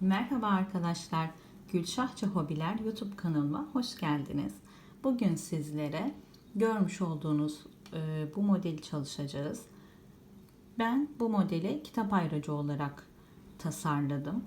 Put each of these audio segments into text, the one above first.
Merhaba arkadaşlar. Gülşahça Hobiler YouTube kanalıma hoş geldiniz. Bugün sizlere görmüş olduğunuz e, bu modeli çalışacağız. Ben bu modeli kitap ayracı olarak tasarladım.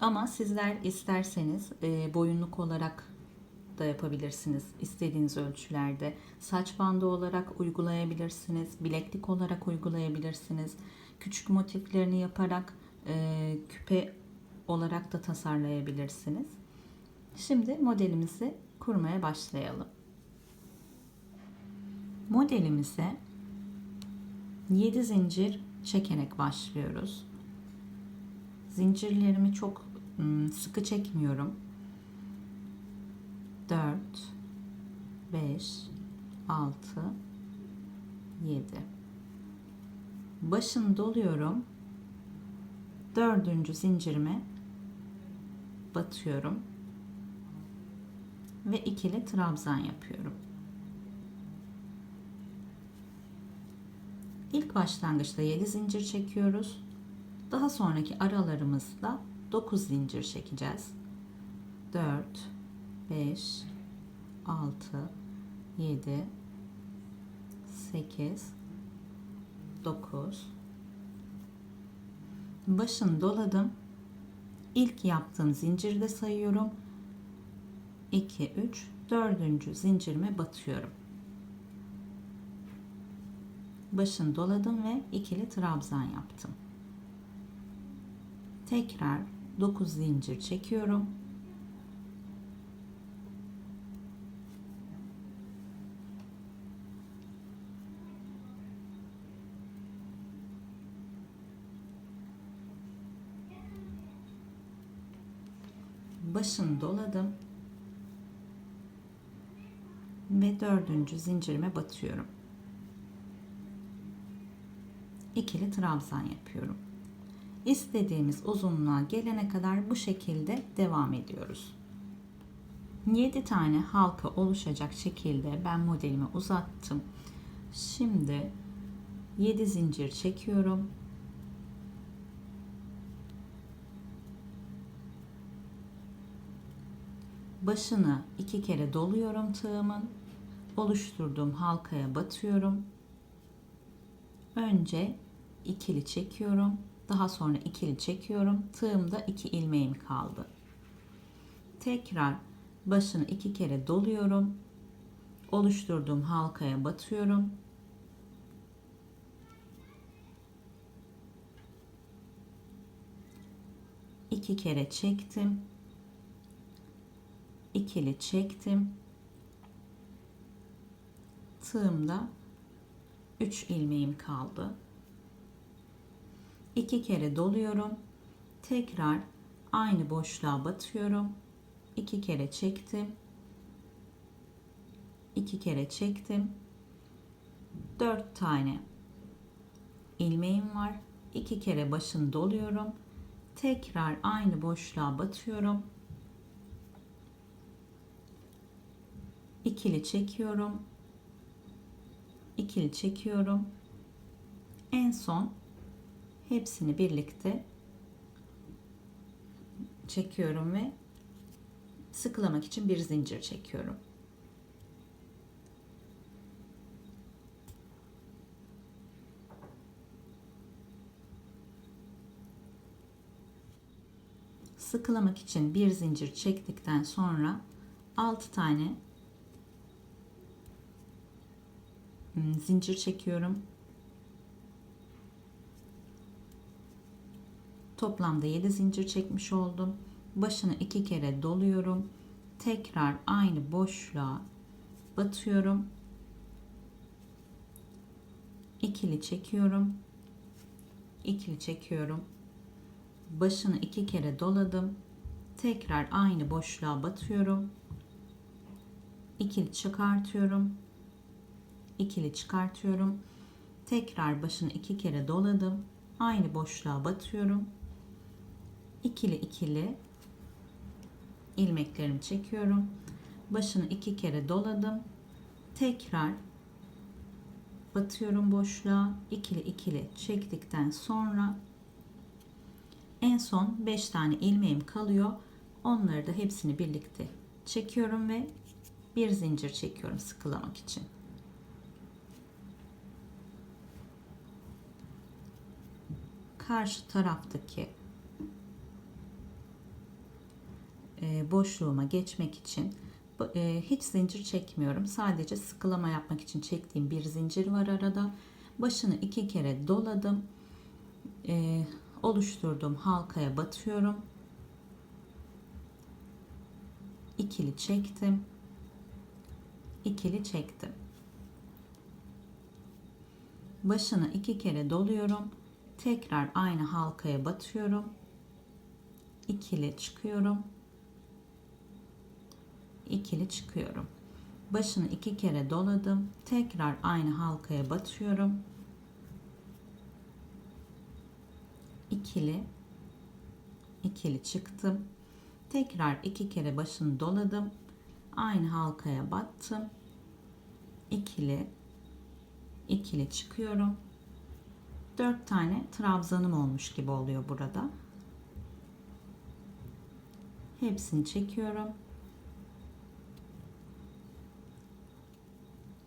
Ama sizler isterseniz e, boyunluk olarak da yapabilirsiniz. İstediğiniz ölçülerde. Saç bandı olarak uygulayabilirsiniz. Bileklik olarak uygulayabilirsiniz. Küçük motiflerini yaparak e, küpe olarak da tasarlayabilirsiniz. Şimdi modelimizi kurmaya başlayalım. Modelimize 7 zincir çekerek başlıyoruz. Zincirlerimi çok ım, sıkı çekmiyorum. 4 5 6 7 Başını doluyorum. Dördüncü zincirime batıyorum ve ikili trabzan yapıyorum. İlk başlangıçta 7 zincir çekiyoruz. Daha sonraki aralarımızda 9 zincir çekeceğiz. 4 5 6 7 8 9 Başını doladım. İlk yaptığım zincirde sayıyorum. 2 3 4. zincirime batıyorum. Başını doladım ve ikili trabzan yaptım. Tekrar 9 zincir çekiyorum. Başını doladım ve dördüncü zincirime batıyorum. İkili trabzan yapıyorum. İstediğimiz uzunluğa gelene kadar bu şekilde devam ediyoruz. 7 tane halka oluşacak şekilde ben modelimi uzattım. Şimdi 7 zincir çekiyorum. Başını iki kere doluyorum tığımın. Oluşturduğum halkaya batıyorum. Önce ikili çekiyorum. Daha sonra ikili çekiyorum. Tığımda iki ilmeğim kaldı. Tekrar başını iki kere doluyorum. Oluşturduğum halkaya batıyorum. iki kere çektim ikili çektim. Tığımda 3 ilmeğim kaldı. 2 kere doluyorum. Tekrar aynı boşluğa batıyorum. 2 kere çektim. 2 kere çektim. 4 tane ilmeğim var. 2 kere başını doluyorum. Tekrar aynı boşluğa batıyorum. İkili çekiyorum. İkili çekiyorum. En son hepsini birlikte çekiyorum ve sıkılamak için bir zincir çekiyorum. Sıkılamak için bir zincir çektikten sonra 6 tane zincir çekiyorum. Toplamda 7 zincir çekmiş oldum. Başını iki kere doluyorum. Tekrar aynı boşluğa batıyorum. İkili çekiyorum. İkili çekiyorum. Başını iki kere doladım. Tekrar aynı boşluğa batıyorum. İkili çıkartıyorum ikili çıkartıyorum. Tekrar başını iki kere doladım. Aynı boşluğa batıyorum. İkili ikili ilmeklerimi çekiyorum. Başını iki kere doladım. Tekrar batıyorum boşluğa. İkili ikili çektikten sonra En son 5 tane ilmeğim kalıyor. Onları da hepsini birlikte çekiyorum ve bir zincir çekiyorum sıkılamak için. Karşı taraftaki e, boşluğuma geçmek için e, hiç zincir çekmiyorum. Sadece sıkılama yapmak için çektiğim bir zincir var arada. Başını iki kere doladım. E, oluşturduğum halkaya batıyorum. ikili çektim. ikili çektim. Başını iki kere doluyorum. Tekrar aynı halkaya batıyorum. ikili çıkıyorum ikili çıkıyorum. Başını iki kere doladım. Tekrar aynı halkaya batıyorum. İkili ikili çıktım. Tekrar iki kere başını doladım. Aynı halkaya battım. İkili ikili çıkıyorum. Dört tane trabzanım olmuş gibi oluyor burada. Hepsini çekiyorum.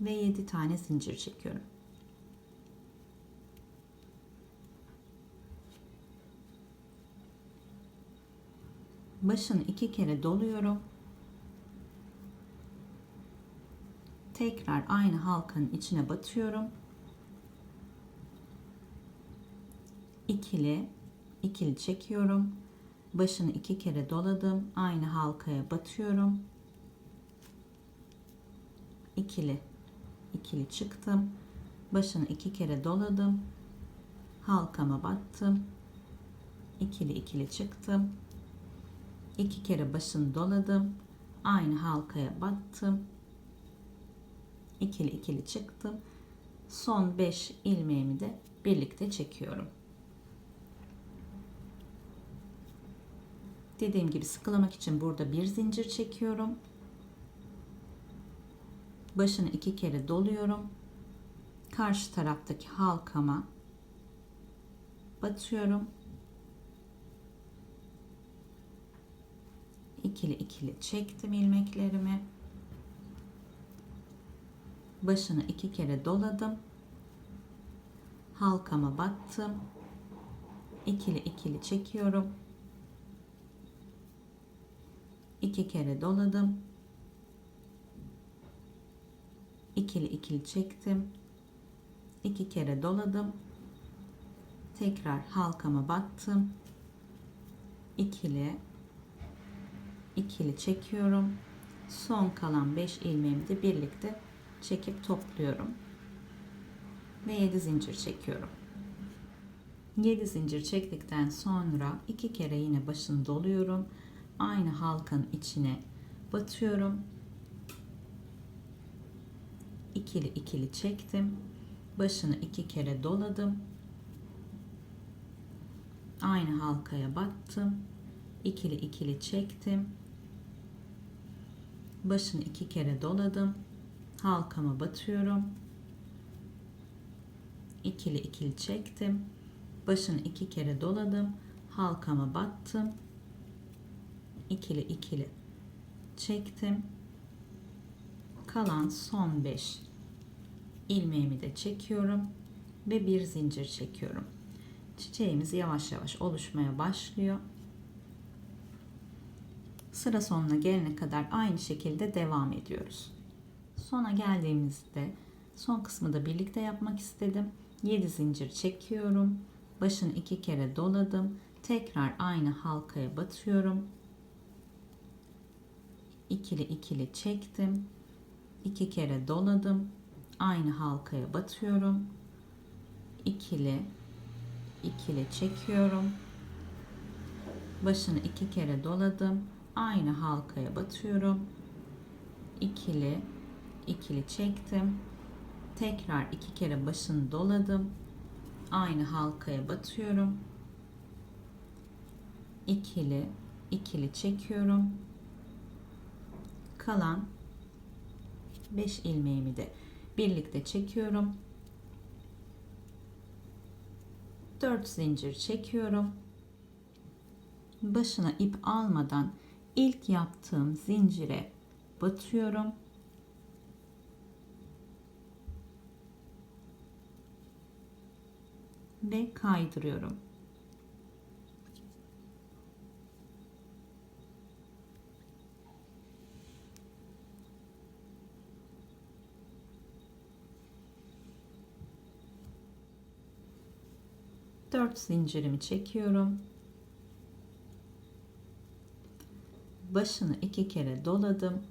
ve 7 tane zincir çekiyorum. Başını iki kere doluyorum. Tekrar aynı halkanın içine batıyorum. İkili, ikili çekiyorum. Başını iki kere doladım. Aynı halkaya batıyorum. İkili, ikili çıktım. Başını iki kere doladım. Halkama battım. İkili ikili çıktım. İki kere başını doladım. Aynı halkaya battım. İkili ikili çıktım. Son 5 ilmeğimi de birlikte çekiyorum. Dediğim gibi sıkılamak için burada bir zincir çekiyorum başını iki kere doluyorum. Karşı taraftaki halkama batıyorum. İkili ikili çektim ilmeklerimi. Başını iki kere doladım. Halkama battım. İkili ikili çekiyorum. İki kere doladım ikili ikili çektim. iki kere doladım. Tekrar halkama battım. ikili ikili çekiyorum. Son kalan 5 ilmeğimi de birlikte çekip topluyorum. Ve 7 zincir çekiyorum. 7 zincir çektikten sonra iki kere yine başını doluyorum. Aynı halkanın içine batıyorum ikili ikili çektim. Başını iki kere doladım. Aynı halkaya battım. İkili ikili çektim. Başını iki kere doladım. Halkama batıyorum. İkili ikili çektim. Başını iki kere doladım. Halkama battım. İkili ikili çektim. Kalan son 5 ilmeğimi de çekiyorum ve bir zincir çekiyorum. Çiçeğimiz yavaş yavaş oluşmaya başlıyor. Sıra sonuna gelene kadar aynı şekilde devam ediyoruz. Sona geldiğimizde son kısmı da birlikte yapmak istedim. 7 zincir çekiyorum. Başını iki kere doladım. Tekrar aynı halkaya batıyorum. İkili ikili çektim. iki kere doladım aynı halkaya batıyorum. ikili ikili çekiyorum. Başını iki kere doladım. Aynı halkaya batıyorum. ikili ikili çektim. Tekrar iki kere başını doladım. Aynı halkaya batıyorum. ikili ikili çekiyorum. Kalan 5 ilmeğimi de birlikte çekiyorum. 4 zincir çekiyorum. başına ip almadan ilk yaptığım zincire batıyorum. Ve kaydırıyorum. Dört zincirimi çekiyorum. başını iki kere doladım.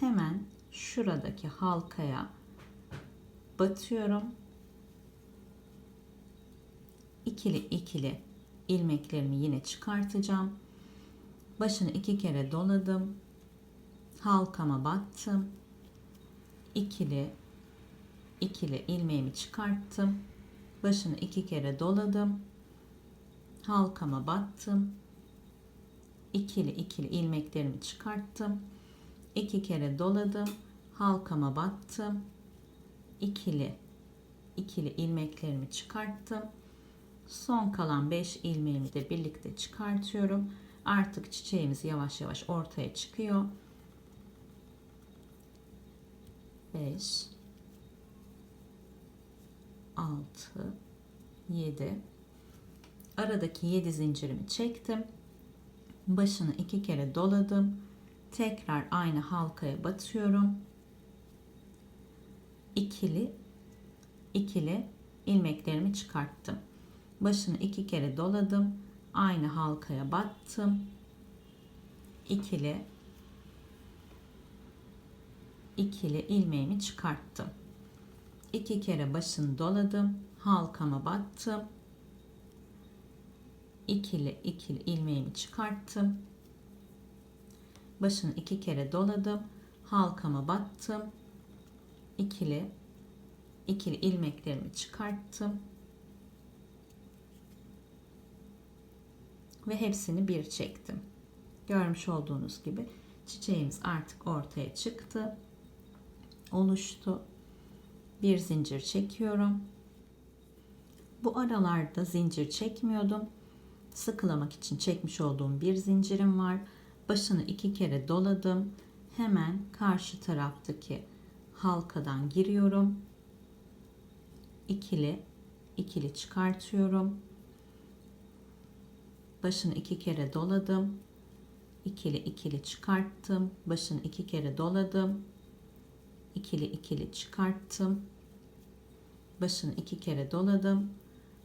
Hemen şuradaki halkaya batıyorum. İkili ikili ilmeklerimi yine çıkartacağım. Başını iki kere doladım. Halkama battım. İkili ikili ilmeğimi çıkarttım. Başını iki kere doladım. Halkama battım ikili ikili ilmeklerimi çıkarttım. iki kere doladım. Halkama battım. ikili ikili ilmeklerimi çıkarttım. Son kalan 5 ilmeğimi de birlikte çıkartıyorum. Artık çiçeğimiz yavaş yavaş ortaya çıkıyor. 5 6 7 aradaki 7 zincirimi çektim başını iki kere doladım. Tekrar aynı halkaya batıyorum. İkili ikili ilmeklerimi çıkarttım. Başını iki kere doladım. Aynı halkaya battım. İkili ikili ilmeğimi çıkarttım. İki kere başını doladım. Halkama battım ikili ikili ilmeğimi çıkarttım. Başını iki kere doladım. Halkama battım. İkili ikili ilmeklerimi çıkarttım. Ve hepsini bir çektim. Görmüş olduğunuz gibi çiçeğimiz artık ortaya çıktı. Oluştu. Bir zincir çekiyorum. Bu aralarda zincir çekmiyordum sıkılamak için çekmiş olduğum bir zincirim var. Başını iki kere doladım. Hemen karşı taraftaki halkadan giriyorum. İkili ikili çıkartıyorum. Başını iki kere doladım. İkili ikili çıkarttım. Başını iki kere doladım. İkili ikili çıkarttım. Başını iki kere doladım.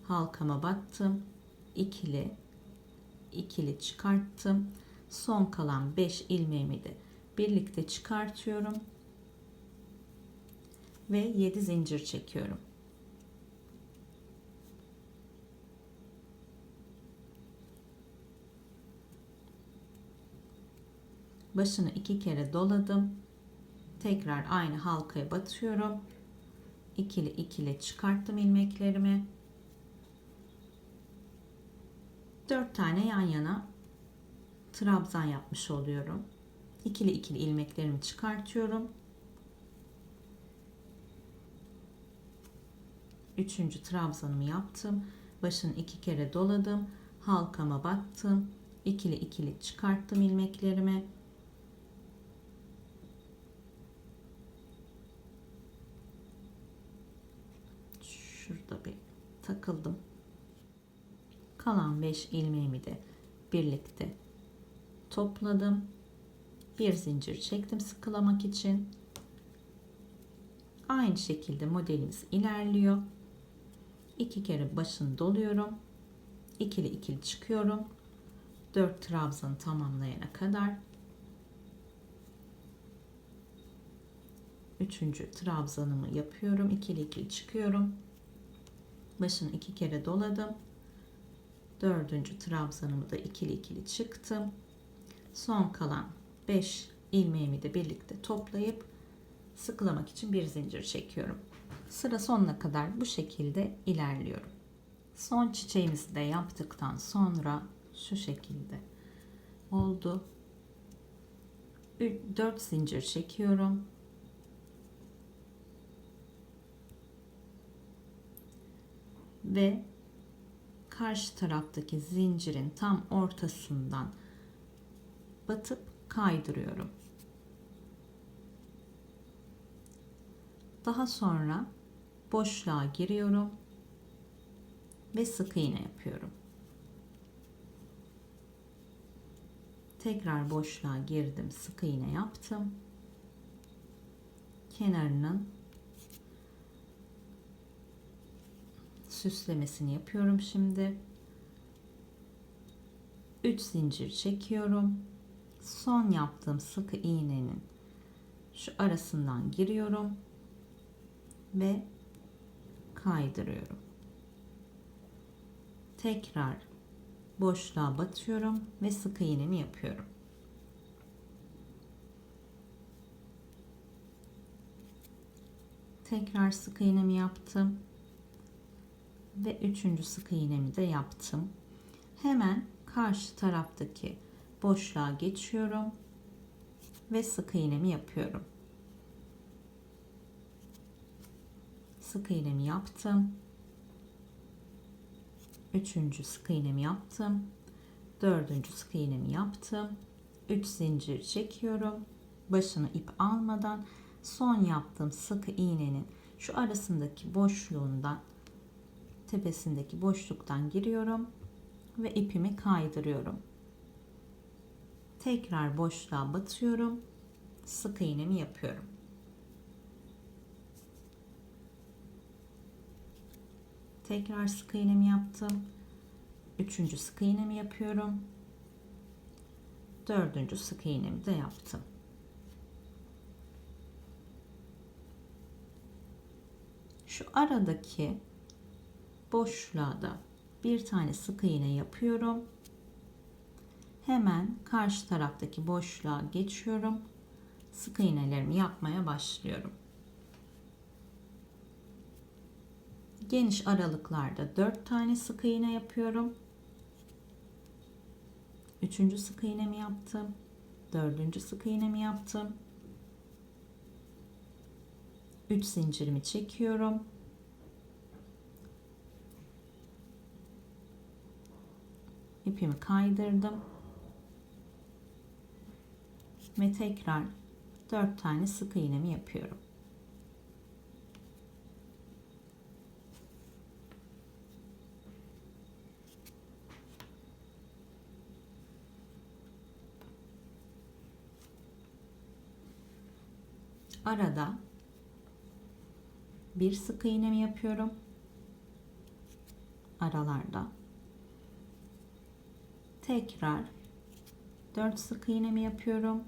Halkama battım. İkili ikili çıkarttım. Son kalan 5 ilmeğimi de birlikte çıkartıyorum. Ve 7 zincir çekiyorum. Başını iki kere doladım. Tekrar aynı halkaya batıyorum. İkili ikili çıkarttım ilmeklerimi. 4 tane yan yana trabzan yapmış oluyorum. İkili ikili ilmeklerimi çıkartıyorum. Üçüncü trabzanımı yaptım. Başını iki kere doladım. Halkama battım. İkili ikili çıkarttım ilmeklerimi. Şurada bir takıldım. Kalan 5 ilmeğimi de birlikte topladım. Bir zincir çektim sıkılamak için. Aynı şekilde modelimiz ilerliyor. İki kere başını doluyorum. İkili ikili çıkıyorum. 4 trabzanı tamamlayana kadar. Üçüncü trabzanımı yapıyorum. İkili ikili çıkıyorum. Başını iki kere doladım. Dördüncü trabzanımı da ikili ikili çıktım. Son kalan 5 ilmeğimi de birlikte toplayıp sıkılamak için bir zincir çekiyorum. Sıra sonuna kadar bu şekilde ilerliyorum. Son çiçeğimizi de yaptıktan sonra şu şekilde oldu. 4 zincir çekiyorum. Ve karşı taraftaki zincirin tam ortasından batıp kaydırıyorum. Daha sonra boşluğa giriyorum ve sık iğne yapıyorum. Tekrar boşluğa girdim, sık iğne yaptım. Kenarının süslemesini yapıyorum şimdi. 3 zincir çekiyorum. Son yaptığım sık iğnenin şu arasından giriyorum ve kaydırıyorum. Tekrar boşluğa batıyorum ve sık iğnemi yapıyorum. Tekrar sık iğnemi yaptım ve üçüncü sık iğnemi de yaptım. Hemen karşı taraftaki boşluğa geçiyorum ve sık iğnemi yapıyorum. Sık iğnemi yaptım. Üçüncü sık iğnemi yaptım. Dördüncü sık iğnemi yaptım. Üç zincir çekiyorum. Başını ip almadan son yaptığım sık iğnenin şu arasındaki boşluğundan tepesindeki boşluktan giriyorum ve ipimi kaydırıyorum. Tekrar boşluğa batıyorum. Sık iğnemi yapıyorum. Tekrar sık iğnemi yaptım. Üçüncü sık iğnemi yapıyorum. Dördüncü sık iğnemi de yaptım. Şu aradaki boşluğa da bir tane sık iğne yapıyorum. Hemen karşı taraftaki boşluğa geçiyorum. Sık iğnelerimi yapmaya başlıyorum. Geniş aralıklarda 4 tane sık iğne yapıyorum. Üçüncü sık iğnemi yaptım. Dördüncü sık iğnemi yaptım. 3 zincirimi çekiyorum. İpimi kaydırdım ve tekrar 4 tane sık iğnemi yapıyorum. Arada bir sık iğnemi yapıyorum. Aralarda tekrar 4 sık iğnemi yapıyorum.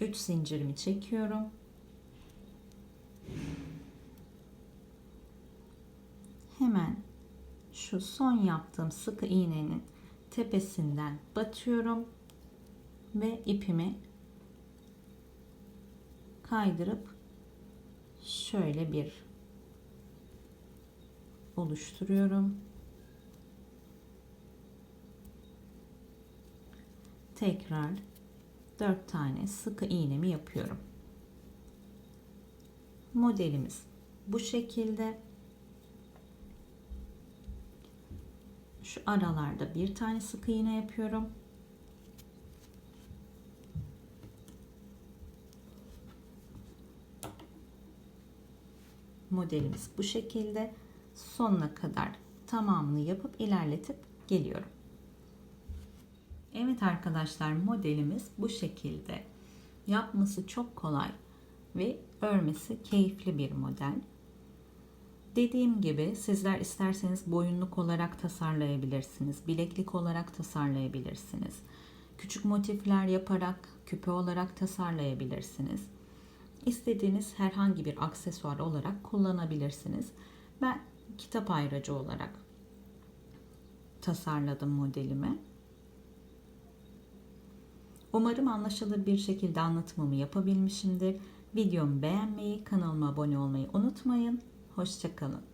Üç zincirimi çekiyorum. Hemen şu son yaptığım sık iğnenin tepesinden batıyorum ve ipimi kaydırıp şöyle bir oluşturuyorum. Tekrar 4 tane sık iğnemi yapıyorum. Modelimiz bu şekilde. Şu aralarda bir tane sık iğne yapıyorum. Modelimiz bu şekilde sonuna kadar tamamını yapıp ilerletip geliyorum. Evet arkadaşlar modelimiz bu şekilde. Yapması çok kolay ve örmesi keyifli bir model. Dediğim gibi sizler isterseniz boyunluk olarak tasarlayabilirsiniz. Bileklik olarak tasarlayabilirsiniz. Küçük motifler yaparak küpe olarak tasarlayabilirsiniz istediğiniz herhangi bir aksesuar olarak kullanabilirsiniz. Ben kitap ayracı olarak tasarladım modelimi. Umarım anlaşılır bir şekilde anlatımımı yapabilmişimdir. Videomu beğenmeyi, kanalıma abone olmayı unutmayın. Hoşçakalın.